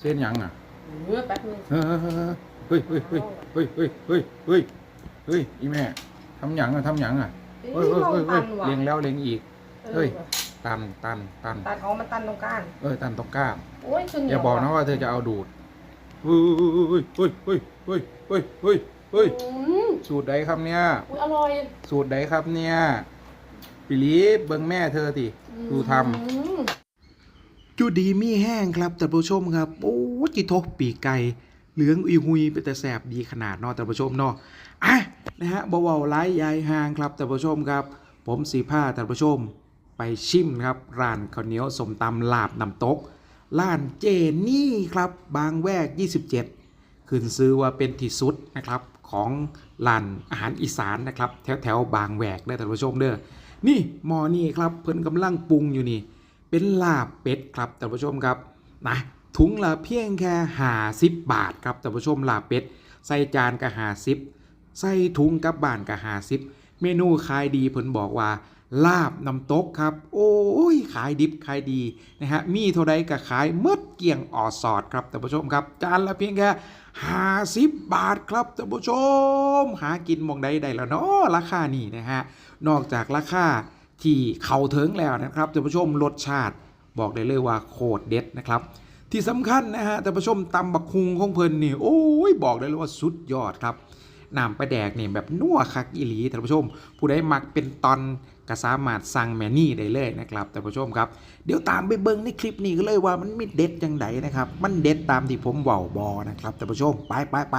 เส้นหยังอะเออแป๊บนึงเฮ้ยเฮ้ยเฮ้ยเฮ้ยเฮ้ยเฮ้ยเฮ้ยเฮ้ยเฮ้ยอีแม่ทำหยังอะทำหยังอะเฮ้ยเฮ้ยเฮ้ยเฮ้ยเล็งแล้วเล็งอีก เฮ้ย ตันตันตันตัดของมันตันตรงกลางเอ้ยตันตรงกล้ามโอ้ยจนเหนีอย่าบอกนะว่าเธอจะเอาดูดเฮ้ยเฮ้ยเฮ้ยเฮ้ยเฮ้ยเฮ้ยเฮ้ยอืมสูตรใดครับเนี่ยอุ๊ยอร่อยสูตรใดครับเนี่ยปิลีฟเบิ่งแม่เธอติดูทำ อืมจุดีมีแห้งครับท่านผู้ชมครับ โอ้จิทกปีกไก่เหลืองอุยหุยเป็นแต่แสบดีขนาดเนาะท่านผู้ชมเนาะอะนะฮะบ่เว้าไร้ยายห่างครับท่านผู้ชมครับ ผมสีผ้าท่านผู้ชม ไปชิมครับร้านข้าวเหนียวสมตำลาบน้ำตกร้านเจนี่ครับบางแวก 27 ขึ้นซื้อว่าเป็นที่สุดนะครับของร้านอาหารอีสานนะครับแถวแถวบางแวกเด้อท่านผู้ชมเด้อนี่หมอนี่ครับเพิ่นกำลังปรุงอยู่นี่ เป็นลาบเป็ดครับท่านผู้ชมครับนะถุงละเพียงแค่หาสิบบาทครับท่านผู้ชมลาบเป็ดใส่จานก็หาสิบใส่ถุงกับบานก็หาสิบเมนูขายดีเพิ่นบอกว่า ลาบน้ำตกครับ โอ้ยขายดิบขายดีนะฮะมีเท่าใดก็ขายหมดเกี่ยงออสอดครับท่านผู้ชมครับ จานละเพียงแค่ห้าสิบบาทครับท่านผู้ชม หากินมองใดได้แล้วเนาะราคานี่นะฮะนอกจากราคา ที่เข่าเถิงแล้วนะครับท่านผู้ชมรสชาติบอกได้เลยว่าโคตรเด็ดนะครับ ที่สำคัญนะฮะท่านผู้ชมตำบักคุงของเพลินนี่โอ้ยบอกได้เลยว่าสุดยอดครับน้ำปลาแดกนี่แบบนัวคักอีหลีท่านผู้ชม ผู้ใดมักเป็นตอนก็สามารถสั่งแมนี่ได้เลยนะครับท่านผู้ชมครับ เดี๋ยวตามไปเบิ้งในคลิปนี้ก็เลยว่ามันมีเด็ดจังไดนะครับ มันเด็ดตามที่ผมเว้าบอนะครับท่านผู้ชมไปไปไป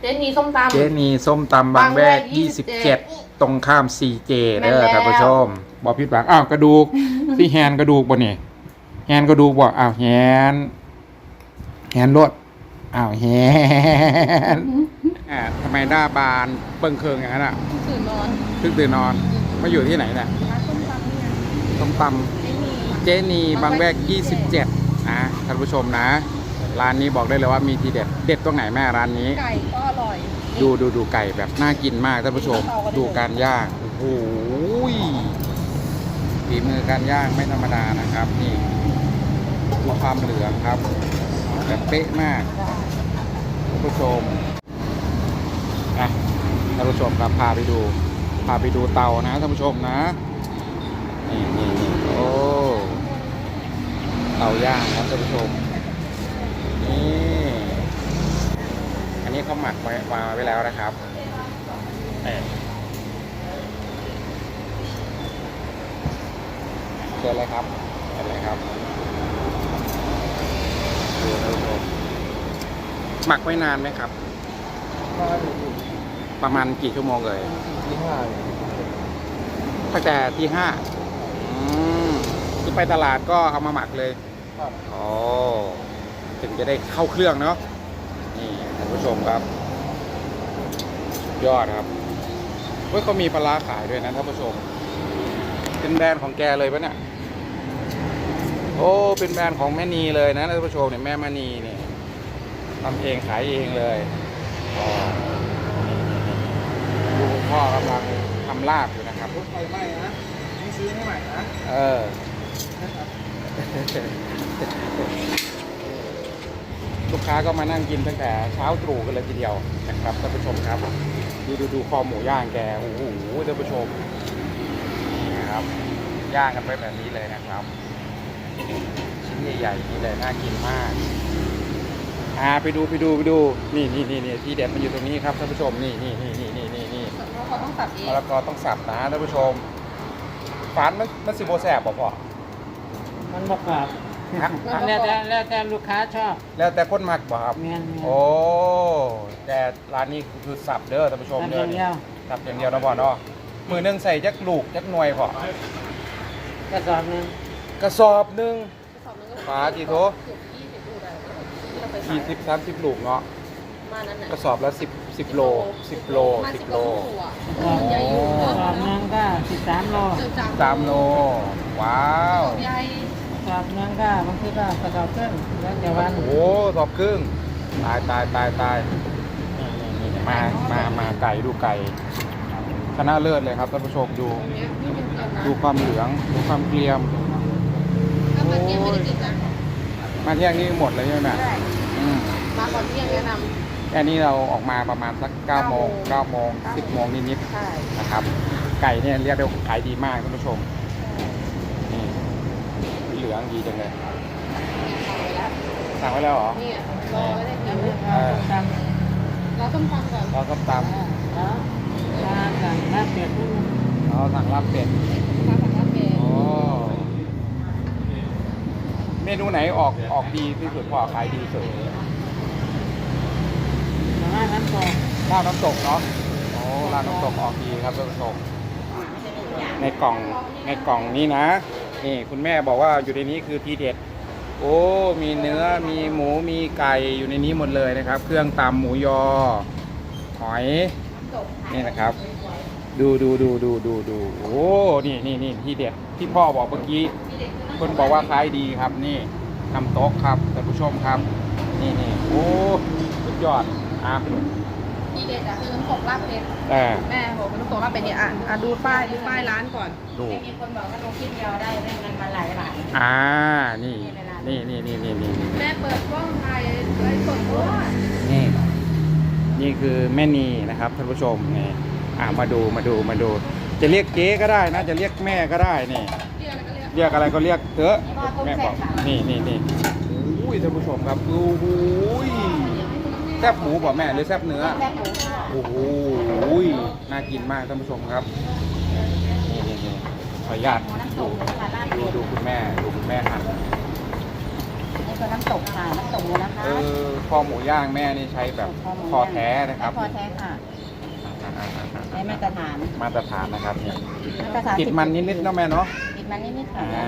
เจนี่ส้มตำ เจนีส้มตำบางแวกบางแวก27 ตรงข้าม CJ เด้อแม่นแล้วท่านผู้ชมบอกผิดหวังอ้าวกระดูกที่แฮนกระดูกบ่นี่แฮนกระดูกบ่อ้าวแฮนแฮนรถอ้าวแฮนอ่าทำไมหน้าบานเบิ่งเคิงอย่างนั้นอะตื่นนอนเพิ่งตื่นนอนมาอยู่ที่ไหนเนี่ยร้านส้มตำเนี่ยส้มตำเจนี่เจนีบางแวก 27นะท่านผู้ชมนะ ร้านนี้บอกได้เลยว่ามีทีเด็ด เด็ดตรงไหนแม่ร้านนี้ ไก่ก็อร่อยดูดูดูไก่แบบน่ากินมากท่านผู้ชม ดูการย่างโอ้โหยฝีมือการย่างไม่ธรรมดานะครับ นี่ดูความเหลืองครับแบบเป๊ะมากท่านผู้ชมอะท่านผู้ชมครับพาไปดู พาไปดูเตานะท่านผู้ชมนะนี่นี่นี่โอ้เตาย่างครับท่านผู้ชม นี่อันนี้เขาหมักไว้วางไว้แล้วนะครับเอ่อเชิญเลยครับเชิญเลยครับดูท่านผู้ชมหมักไว้นานไหมครับ ประมาณกี่ชั่วโมงเลยที่ห้าตั้งแต่ที่ห้าอืมที่ไปตลาดก็เอามาหมักเลย ครับ อ๋อ ถึงจะได้เข้าเครื่องเนาะนี่ท่านผู้ชมครับสุดยอดครับเว้ยเขามีปลาร้าขายด้วยนะท่านผู้ชม เป็นแบรนด์ของแกเลยปะเนี่ยโอ้เป็นแบรนด์ของแม่นีเลยนะท่านผู้ชมเนี่ยแม่มณีเนี่ยทำเองขายเองเลยอ๋อดูคุณพ่อกำลังทำลาบอยู่นะครับรถไฟไหม้นะนี่ซื้อให้ใหม่นะเออ ลูกค้าก็มานั่งกินตั้งแต่เช้าตรู่กันเลยทีเดียวนะครับท่านผู้ชมครับดูดูดูคอหมูย่างแกโอ้โหท่านผู้ชมนี่นะครับย่างกันไปแบบนี้เลยนะครับชิ้นใหญ่ๆนี่เลยน่ากินมากอ่าไปดูไปดูไปดูนี่นี่นี่นี่ที่เด็ดมันอยู่ตรงนี้ครับท่านผู้ชมนี่นี่นี่นี่นี่นี่นี่เขาต้องตัดเองมะละกอต้องสับนะท่านผู้ชมฝานมันมันสิโบแสบบ่พอมันบอก ครับฮะแล้วแต่แล้วแต่ลูกค้าชอบแล้วแต่คนมักบ่ครับ แมนแมนโอ้ แต่ร้านนี้คือสับเด้อท่านผู้ชมทำอเด้อย่างนี่เดียวสับอย่างเดียวนะพ่อเนาะมือหนึงใส่จักลูกจักหน่วยพอกระสอบหนึงกระสอบหนึงสอบนึงก็ฝาจีโถยี่สิบลูกได้ที่เราไปขายยี่สิบสามสิบลูกเนาะมานั้นน่ะกระสอบละสิบสิบโลสิบโลสิบโล กระสอบใหญ่อยู่กระสอบหนึงก็สิบสามโล สามโล ว้าว ใหญ่ กระสอบหนึงก็บางทีก็กระสอบครึ่งแล้วแต่วันโอ้โหสอบครึ่ง ตายตายตายตายนี่นี่นี่มามามาไก่ดูไก่ชนะเลิศเลยครับท่านผู้ชมดูเนี่ยนี่เป็นเกลียวนะดูความเหลืองดูความเกรียมถ้ามันเกลียวไม่ได้ติดนะไม่มาเที่ยงนี่หมดเลยใช่ไหมแม่ได้อืมมาก่อนเที่ยงแนะนแค่นี้เราออกมาประมาณสัก9โมง9โมง10โมงนิดำใช่ๆนะครับ ไก่เนี่ยเรียกได้ว่าขายดีมากท่านผู้ชมนี่สีเห ลืองดีจังเลยเอาไปแล้วสั่งไว้แล้วเหรอนี่รอไม่ได้กินเออตำเราต้องทำก่อนเราก็ตแล้วลาสั่งลาบเป็ดนู่นำเราสั่งลาบเป็ดทำแบบนั้นเองโอ้เมนูไหนออกออกดีที่สุดพอขายดีสุดร้านน้ำตกลาบน้ำตกเนาะโอ้ลาบน้ำตกออกดีครับท่านผู้ชมในกล่องในกล่องนี้นะ นี่คุณแม่บอกว่าอยู่ในนี้คือทีเด็ด โอ้ มีเนื้อ มีหมู มีไก่อยู่ในนี้หมดเลยนะครับ เครื่องตำหมูยอ หอย นี่นะครับ ดูดูดูดูดูดูโอ้ นี่นี่นี่ที่เด็ดที่พ่อบอกเมื่อกี้คนบอกว่าขายดีครับ นี่น้ำตกครับท่านผู้ชมครับ นี่นี่โอ้ สุดยอดอะ ทีเด็ดอะคือน้ำตกลาบเป็ดแต่แม่บอกเป็นน้ำตกลาบเป็ดเนี่ยอะอะดูป้ายดูป้ายร้านก่อน ดูมีคนบอกว่าลงคลิปเดียวได้ได้เงินมาหลายบาทอ่า นี่ นี่นี่นี่นี่นี่นี่แม่เปิดกล้องถ่ายไลฟ์สดด้วยนี่ นี่คือแม่นีนะครับท่านผู้ชมนี่อ่ามาดูมาดูมาดู จะเรียกเจ๊ก็ได้นะ จะเรียกแม่ก็ได้นี่ เรียกอะไรก็เรียกเรียกอะไรก็เรียกเถอะแม่บอกนี่นี่นี่โอ้ยท่านผู้ชมครับโอ้โหย แซ่บหมูบอกแม่หรือแซ่บเนื้อ แซ่บหมูค่ะโอ้โหยน่ากินมากท่านผู้ชมครับ นี่นี่นี่ขออนุญาตหมูน้ำตดูกค่ะลาบดูเป็ดดูคุณแม่ดูคุณแม่หั่นนี่คือน้ำตกค่ะน้ำตกหมูนะคะเออคอหมูย่างแม่นี่ใช้แบบคอแท้นะครับคอแท้ค่ะอ่าๆๆๆใช้มาตรฐานมาตรฐานนะครับเนี่ยมาตรฐานติดมันนิดๆเนาะแม่เนาะติดมันนิดๆค่ะอ่า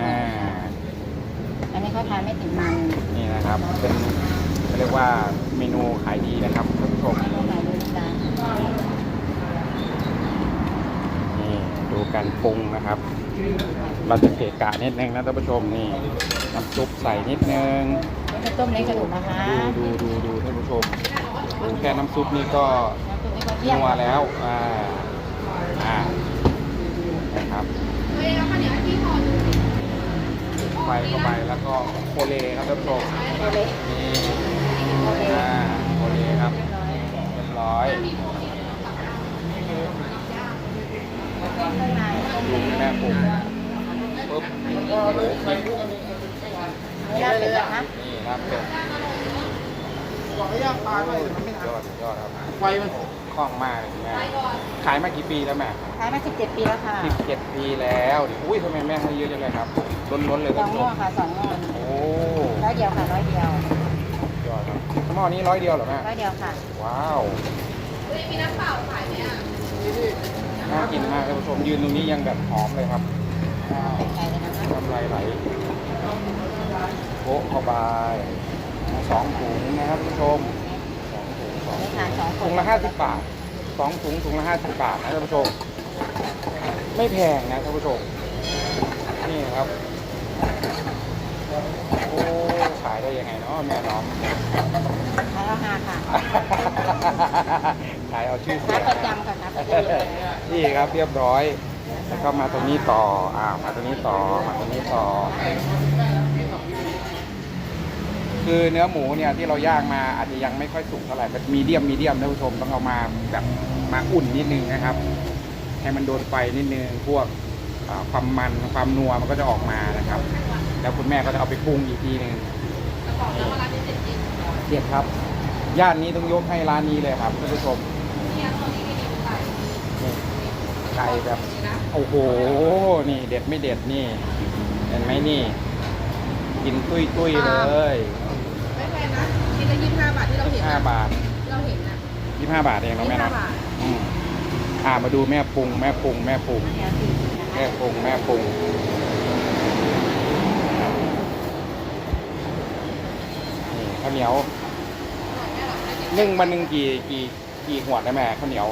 อันนี้เขาทานไม่ติดมัน นี่นะครับ เป็น เขาเรียกว่าเมนูขายดีนะครับท่านผู้ชมตรงไหนดูจ้านี่ดูการปรุงนะครับ เราจะเกะกะนิดนึงนะท่านผู้ชมนี่น้ำซุปใส่นิดนึงนี่คือต้มเล้งกระดูกนะคะดูดูดูดูท่านผู้ชมดูแค่น้ำซุปนี่ก็น้ำซุปนี่ก็เที่ยงนัวแล้วอ่าอ่านะครับเฮ้ยแล้วข้าวเหนียวที่ห่อหนึ่งไฟเข้าไปแล้วก็โคเลครับท่านผู้ชมตัวเล็กนี่โอ เคอ่าโคเลครับเรียบร้อยเรียบร้อยแล้วก็ข้างในต้มดูเล้งแม่ปรุงปุ๊บนี่ลาบเป็ดนะคะนี่ครับเป็ดยอดยอดครับไฟมันคล่องมากเลยแม่ขายมากี่ปีแล้วแม่ขายมา 17 ปีแล้วค่ะสิบเจ็ดปีแล้วอุ้ยทำไมแม่ให้เยอะจังเลยครับล้นๆเลยสท่าอนงผู้หชม้อมค่ะสองหม้อโอ้ร้อยเดียวค่ะร้อยเดียวยอดครับ หม้อนี้ร้อยเดียวเหรอแม่ร้อยเดียวค่ะ ว้าวเฮ้ยมีน้ำเปล่าขายไหมอะน่ากินมากท่านผู้ชมยืนตรงนี้ยังแบบหอมเลยครับไก่เลยนะคะน้ำลายไหลโป๊ะเข้าไปสองถุงนะครับท่านผู้ชมสองถุงสองนี่ถุงค่ะสองคถุนงละห้าสิบบาทสองถุงถุงละห้าสิบบาทนะท่านผู้ชม ไม่แพงนะท่านผู้ชม นี่ครับ โอ้ ขายได้ยังไงเนาะแม่น้อง ขายราคาค่ะขายเอาชื่อเสีขายงประจำค่ะขายประจำนี่ครับเรียบร้อย แล้วก็มาตรงนี้ต่ออ่ามาตรงนี้ต่อมาตรงนี้ต่อ คือเนื้อหมูเนี่ยที่เราย่างมาอาจจะยังไม่ค่อยสุกเท่าไหร่เป็นมีเดียมมีเดียมท่านผู้ชมต้องเอามาแบบมาอุ่นนิดนึงนะครับ ให้มันโดนไฟนิดนึงพวกอ่าความมันความนัวมันก็จะออกมานะครับ แล้วคุณแม่ก็จะเอาไปปรุงอีกทีหนึ่งแล้ว บอกแล้วว่าร้านนี้เด็ดจริงเด็ดครับ ย่านนี้ต้องยกให้ร้านนี้เลยครับท่านผู้ชมเนี่ยตอนนี้ก็ดีไก่นี่ไก่แบบ โอ้โห นี่เด็ดไม่เด็ดนี่ เห็นไหมนี่ กินตุ้ยตุ้ยๆเลยไม่แพงนะกินละยี่สิบห้าบาทที่เราเห็นห้านะบาทที่เราเห็นนะยี่ห้าบาทเองเนาะยี่แม่สิบห้าเนาะบาทอืมอ่ามาดูแม่ปรุงแม่ปรุงแม่ปรุงเนี่ยสี่สิบนะแม่คะปรุงแม่ปรุงนี่ข้าวเหนียวนึ่งมาหนึ่งกี่กี่กี่หัวดนะแม่ข้าวเหนียว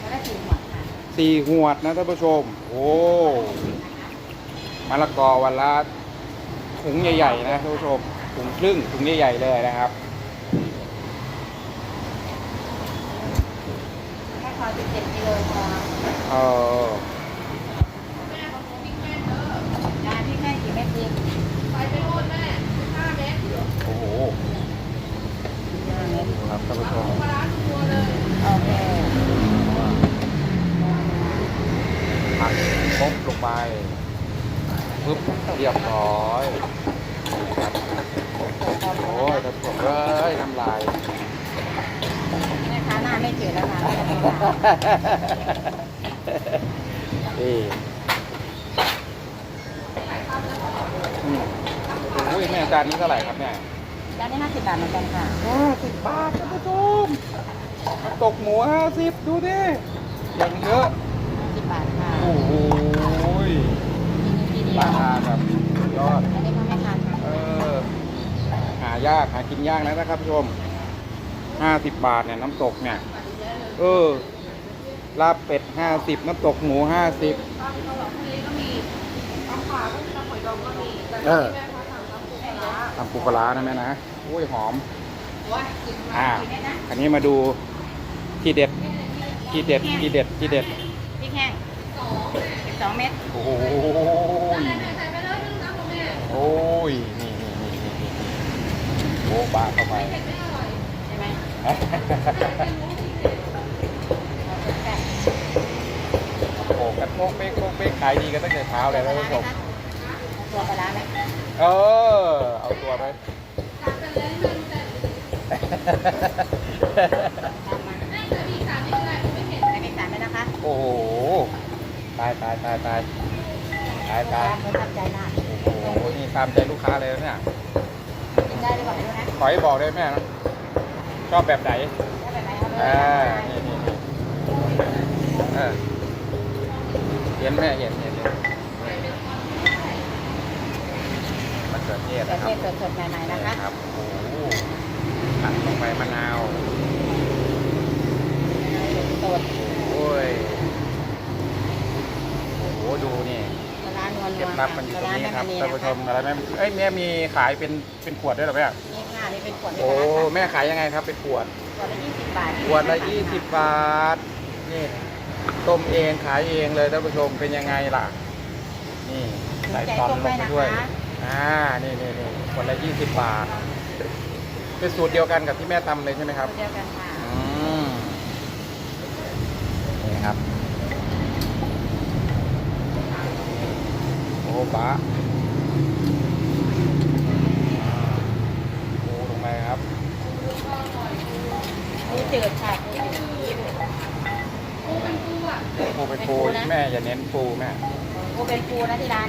แล้วก็สี่หัวค่ะสี่หวดนะท่านผู้ชม โอ้มะละกอวันละถุงใหญ่ๆนะท่านผู้ชมถุงครึ่งถุงใหญ่ๆเลยนะครับแค่พอ17กิโลพอเออจานที่แม่กี่เม็ดดีไปไปโน่นแม่สิบห้าเมตร โอ้โห ครับท่านผู้ชมโอเคผักครบลงไปปึ๊บเรียบร้อยครับโอ้ยท่านผู้ชมเอ้ยน้ำลาย แม่ค้าหน้าไม่เกลียดแล้วค่ะนี่อืมโอ้ยแม่จานนี้เท่าไหร่ครับแม่ ร้านนี้ห้าสิบบาทเหมือนกันค่ะห้าสิบบาทท่านผู้ชมน้ำตกหมูห้าสิบดูดิ อย่างเยอะสิบบาทค่ะโอ้โหยทีเดียราวคาแบบสุดยอด อันนี้ก็ไม่ทานค่ะเออ หายาก หากินยากนะนะครับผู้ชมห้าสิบบาทเนี่ยน้ำตกเนี่ย เออ ลาบเป็ดห้าสิบน้ำตกหมูห้าสิบเออทำปูปลาร้านะแม่นะอุ้ยหอมอ่าอันนี้มาดูที่เด็ดที่เด็ดที่เด็ดที่เด็ดพริกแห้งสิบสองเม็ดโอ้ยโอ้ยนี่นี่นี่นี่นี่โอ้บาเข้าไปใช่ไหมโอ้กระโปงเป๊กโปงเป๊กขายดีกันตั้งแต่เช้าเลยนะท่านผู้ชม ตัวปลาร้าไหมเออ เอาตัวไปไม่เป็นสามไหมนะคะโอ้โห ตายตายตายตายตายตายเขาทำใจมากโอ้โห นี่ตามใจลูกค้าเลยนะเนี่ยกินได้หรือเปล่าไม่รู้นะขอให้บอกได้แม่นะชอบแบบไหนแล้วแบบไหนเอาเลยอ่านี่นี่นี่เออเห็นแม่เห็นเห็นเห็นมะเขือเทศแต่นะคเทรับศสดๆใหม่ๆนะคะครับโอ้โหตัดลงไปมะนาว สดโอ้ย โอ้โหดูนี่ปลาร้านวลเก็บๆลับมันอยู่ตรงนี้ครับปลท่านผู้ชมอะไรแม่เอ้ยแม่มีขายเป็นเป็นขวดด้วยเหรอแม่นี่ค่ะนี่เป็นขวดโอ้นี่นะแม่ขายยังไงครับเป็นขวด ขวดละยี่สิบบาทขวดละยี่สิบบาทนี่ต้มเองขายเองเลยท่านผู้ชมเป็นยังไงล่ะ นี่ใส่ตอนลงไปด้วย อ่า นี่นี่นี่ขวดละยี่สิบบาท เป็นสูตรเดียวกันกับที่แม่ทำเลยใช่ไหมครับ เดียวกันค่ะอืมนี่ครับ โอ้ปะโอ้ลงไปครับ ปูจืดค่ะปูจืด ปูเป็นปูแม่อย่าเน้นปูแม่ ปูเป็นปูนะที่ร้าน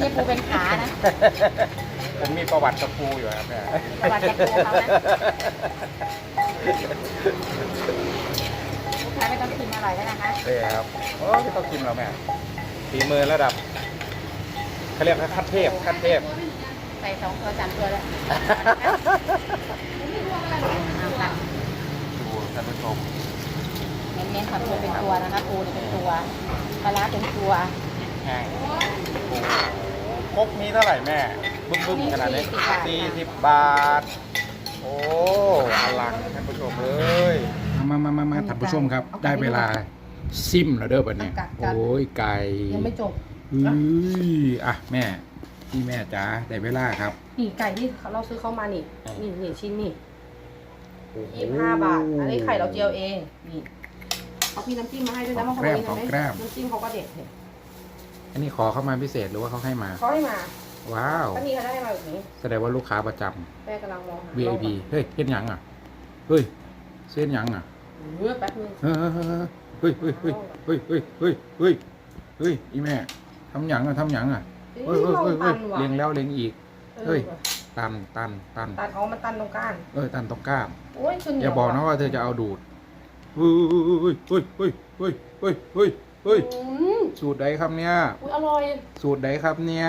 นี่ปูเป็นขานะ ผมมีประวัติกับปูอยู่ครับแม่ประวัติจากปูเขานะ ลูกค้าไม่ต้องชิมอร่อยแล้วนะคะเลยครับโอ้ไม่ต้องกินแล้วแม่ฝีมือระดับเขาเรียกว่าขั้นเทพขั้นเทพใส่สองตัวสามตัวแล้วเอาค่ะดูท่านผู้ชม เน้นๆค่ะปูเป็นตัวนะคะปูเนี่ยเป็นตัวปลาร้าเป็นตัวแห้งโอ้โหครกนี้เท่าไหร่แม่ บึ้มบึ้มๆขนาดนี้สี่สิบบาท โอ้อลังท่านผู้ชมเอ้ยมามามามาท่านผู้ชมครับ ได้เวลาซิมแล้วเด้อบัดนี้กัดกัดโอ้ยไก่ยังไม่จบเอ้ยอะแม่นี่แม่จ๋าได้เวลาครับ นี่ไก่ที่เราซื้อเข้ามานี่อ่านี่นี่ชิ้นนี่โอ้โหยี่สิบห้าบาท อันนี้ไข่เราเจียวเอง นี่ เขาพี่น้ำจิ้มมาให้ด้วยนะบางคนแกล้มเห็นไหมของแกล้ม น้ำจิ้มเขาก็เด็ดเห็นอันนี้ขอเข้ามาพิเศษหรือว่าเขาให้มา เขาให้มาว้าว ป้านีเขาได้มาแบบนี้แสดงว่าลูกค้าประจำ แม่กำลังมองหา VIP เฮ้ยเส้นหยังอะ เฮ้ยเส้นหยังอะเมื่อแป๊บนึงเฮ้ยเฮ้ยเฮ้ยเฮ้ยเฮ้ยเฮ้ยเฮ้ยเฮ้ยอีแม่ทำหยังอะทำหยังอะเฮ้ยเฮ้ยเฮ้ยเฮ้ยเล็งแล้วเล็งอีก เฮ้ย ตันตันตันตัดเขามันตันตรงก้านเออตันตรงกล้าม โอ้ยจนเหนีอย่าบอกนะว่าเธอจะเอาดูด เฮ้ยเฮ้ยเฮ้ยเฮ้ยเฮ้ยเฮ้ยเฮ้ยอืมสูตรใดครับเนี่ยอุ้ยอร่อยสูตรใดครับเนี่ย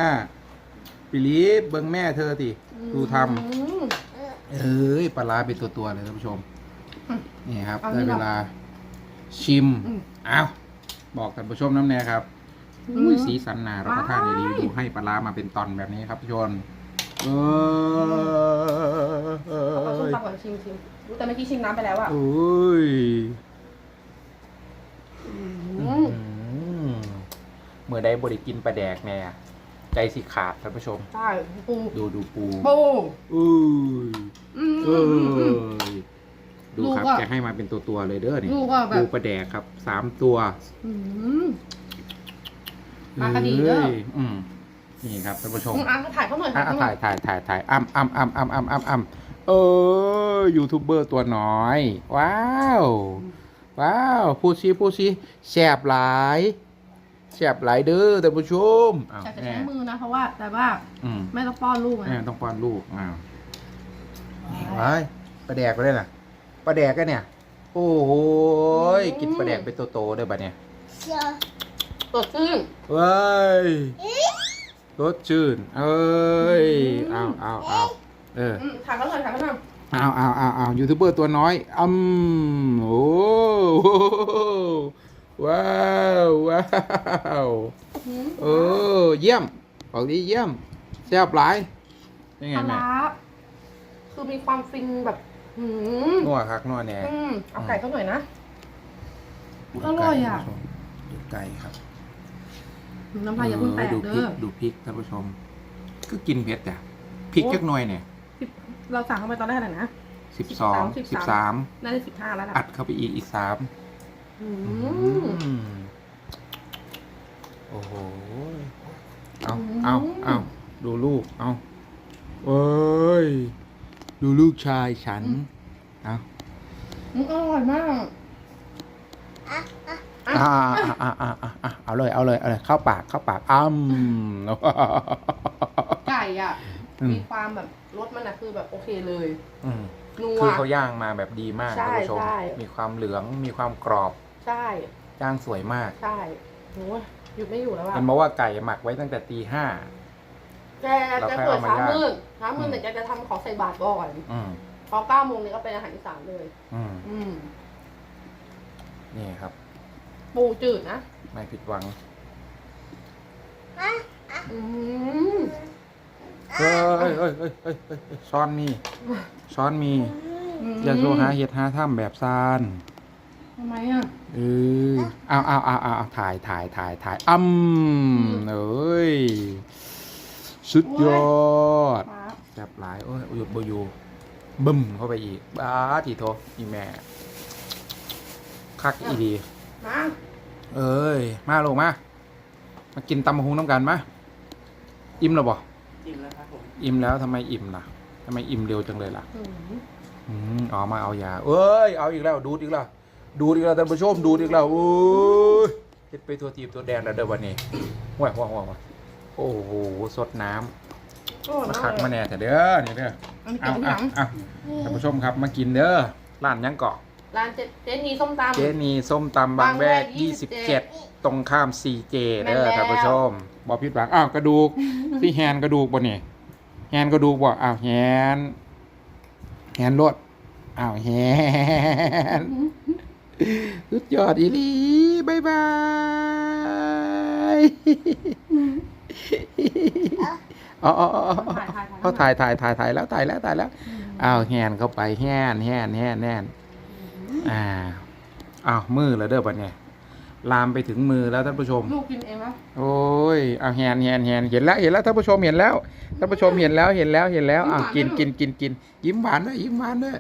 ปิลีฟเบิ้งแม่เธอติดูทอืมำเอ้ยปลาร้าเป็นตัวตัวๆเลยท่านผู้ชมนี่ครับเอาได้นี่เวเนาะลาชิมอืมอ้าวบอกท่านผู้ชมน้ำแน่ครับอืมอุ้ยสีสันนารับประทานว้ายดีดูให้ปลาร้ามาเป็นตอนแบบนี้ครับทุกคน เอเอาส้ม้ยตำก่อนชิมชิมรู้แต่เมื่อกี้ชิมน้ำไปแล้วอะโอ้ยอือืมมเมื่อใดบริกินปลาแดกแน่ใจสิขาดท่านผู้ชม ใช่ปูดูดูปูปูอุ้ยอืมเอ้ยดูลูกครับอะแกให้มาเป็นตัวตัวๆเลยเด้อนี่ลูกอะแบบ ปูปลาแดกครับสามตัวอืมปลากระดีเด้อฮ้ยอืม นี่ครับท่านผู้ชมอืมอะถ่ายเขาหน่อยอะถ่ายอะเขาหน่ถ่าอยยถ่ายถ่ายถ่ายอ้ำอ้ำอ้ำอ้ำอ้ำอ้ำอ้ำเออยูทูบเบอร์ตัวน้อย ว้าว ว้าวพูดซิพูดซิแสบหลายแสบหลายเด้อท่านผู้ชมอ้าวแต่จะแม่ใช้มือนะเพราะว่า แต่ว่าอืมแม่ต้องป้อนลูกแม่นะต้องป้อนลูกอ้าวไว้ปลาแดกไปเลยน่ะปลาแดกกันเนี่ย โอ้โหยกินปลาแดกเป็นโตๆเลยบัดเนี่ยสดชื่นเว้ย รสชื่นเอ้ยเอาเอาเอาเอออืมถ่ายเขาหน่อยถ่ายเขาหน่อยเอาเอาเอาเอายูทูบเบอร์ตัวน้อยอืมโอ้โหว้าวว้าวอืมเออเยี่ยมบอกดีเยี่ยมแซ่บหลายยังไงปลาแม่ร้าคือมีความฟินแบบหืมนัวคักนัวแหน่อืมเอาไก่เขาหน่อยนะ อร่อยอะดูไก่ครับ น้ำลายอย่าเพิ่งแตกดูพริเด้กอ ดูพริกท่านผู้ชม ก็กินเผ็ดอะพริกจักหน่อยเนี่ยเราสั่งเข้าไปตอนแรกน่ะนะ สิบสองสิบสามน่าจะสิบห้าแล้วนะอัดเข้าไปอีกอีกสามอืมโอ้โหเอาเอาเอาดูลูก เอาเอ้ย ดูลูกชายฉัน เอาอืมอร่อยมากอ่า อ่าอ่าอ่าอ่าเอาเลยเอาเลยเอาเลยเข้าปากเข้าปากอ้ำไก่อะ มีความแบบรสมันอะคือแบบโอเคเลยนัว คือเขาย่างมาแบบดีมากใช่ท่านผู้ชม มีความเหลืองมีความกรอบ ใช่ย่างสวยมาก ใช่โอ้ยหยุดไม่อยู่แล้วอะเห็นบอกว่าไก่หมักไว้ตั้งแต่ตีห้าแกจะค่อยเปิดเอามมืดเช้ามมือเนี่ยแกจะทำของใส่บาตรก่อนพอเก้าโมงเนี่ยก็เป็นอาหารอีสานเลย อืมนี่ครับ ปูจืดนะ ไม่ผิดหวังอืมเฮ้ยเฮ้ยเฮ้ยเฮ้ยเฮ้ยเฮ้ยช้อนมีช้อนมีมอย่าโซหาเห็ดหาถ้ำแบบซานทำไมอะ เออเอาเอาเอาเอาเอาถ่ายถ่ายถ่ายถ่ายอ้ำเอ้ย สุดยอด ครับแซ่บหลาย โอ้ยหยุดบอยู่บึ้มเข้าไปอีกบ้าทีโทอีแม่ คักอีดี มาเอ้ย มาลงมา มากินตำมะฮุงน้ำกันมา อิ่มแล้วบ่อิ่มแล้วครับผม อิ่มแล้วทำไมอิ่มล่ะทำไมอิ่มเร็วจังเลยล่ะ อืมอืมเอามาเอายา เอ้ย เอาอีกแล้ว ดูดอีกแล้ว ดูดอีกแล้วท่านผู้ชมดูดอีกแล้วโอ้ยเฮ็ดไปตัวทีบตัวแดนแล้วเด้อวันนี้ว้าวว้าวว้าวโอ้โห สดน้อร่อยำมามาคักกเลยมาแน่แต่เด้อ นี่เด้ออันนี้เอาเก็บที่หเอาลังเอาท่านผู้ชมครับ มากินเด้อ ร้านยังเกาะ ร้านเจ๊เจ๊นีส้มตำ เจนีส้มตำบางแวกบางแวก27 ตรงข้าม CJ เด้อแม่นแล้วท่านผู้ชมบอพิดหวังอ้าวกระดูกที่แฮนกระดูกบ่นี่แฮนกระดูกบ่อ้าวแฮนแฮนรถอ้าวแฮนสุดยอดอีหลีบายบายอ๋ออ๋ออ๋อถ่ายถ่ายเขาถ่ายถ่ายถ่ายถ่ายแล้วถ่ายแล้วถ่ายแล้วอ้าวแฮนเข้าไปแฮนแฮนแฮนแฮน อ่าอ้าวมือแล้วเด้อบัดเนี่ยลามไปถึงมือแล้วท่านผู้ชม ลูกกินเองนะโอ้ยเอาแฮนแฮนแฮนเห็นแล้วเห็นแล้วท่านผู้ชมเห็นแล้วท่านผู้ชมเห็นแล้วเห็นแล้วเห็นแล้วอะกินกินกินกินยิ้มหวานด้วยยิ้มหวานด้วย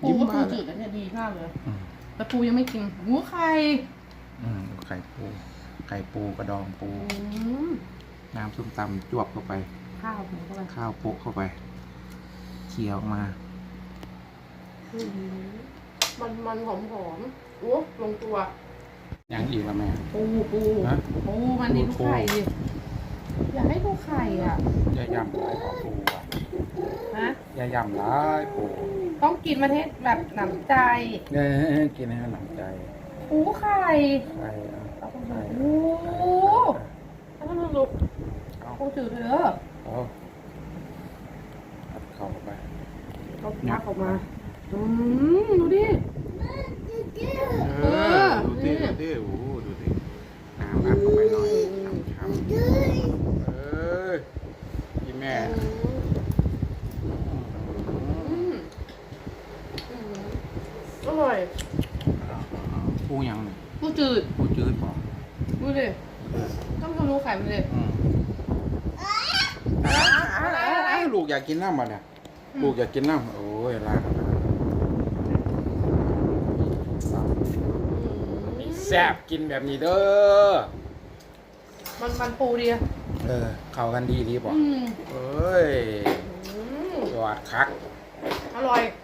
ปูยิ้มก็หปูวานจืดอันเนี้ยดีมากเลย อืมแต่ปูยังไม่กินหมูไข่อืมไข่ปูไข่ปูกระดองปู อืมน้ำส้มตำจวบเข้าไป ข้าวหมูเข้าไปข้าวโปะเข้าไปเคี่ยวออกมา อืม มันมันหอมหอมๆโอ้ลงตัวยังอีกแล้วแม่ปูปูฮะปูมันนี่ปูดูไข่ดิอยากให้ดูไข่อะอย่ายำร้ายของปูอะนะอย่ายำร้ายปูต้องกินประเทศแบบหนำใจเนี่ยกินให้หนังใจปูไข่ใช่เอาโอ้โหใช่ถ้ามันลุกเอาปูจืดเลยเด้อเอาเอาเข้าไปเขายักออกมา อืมดูดิ เออ ดูดิดูดิโอ้โหดูดิน้ำอัดเข้าไปหน่อยช้ำๆเอ้ยพี่แม่อืมอืมอร่อยปูยังเนี่ยปูจืด ปูจืดป่ะดูดิ ต้องทำรูไข่มันเลยอืมลูกอยากกินน้ำบ่เนี่ย ลูกอยากกินน้ำโอ้ยลากมี แซ่บกินแบบนี้เด้อมันมันปูดีอะเออเข้ากันดีดีบ่อืมเอ้ยอืมยอดคักอร่อยอ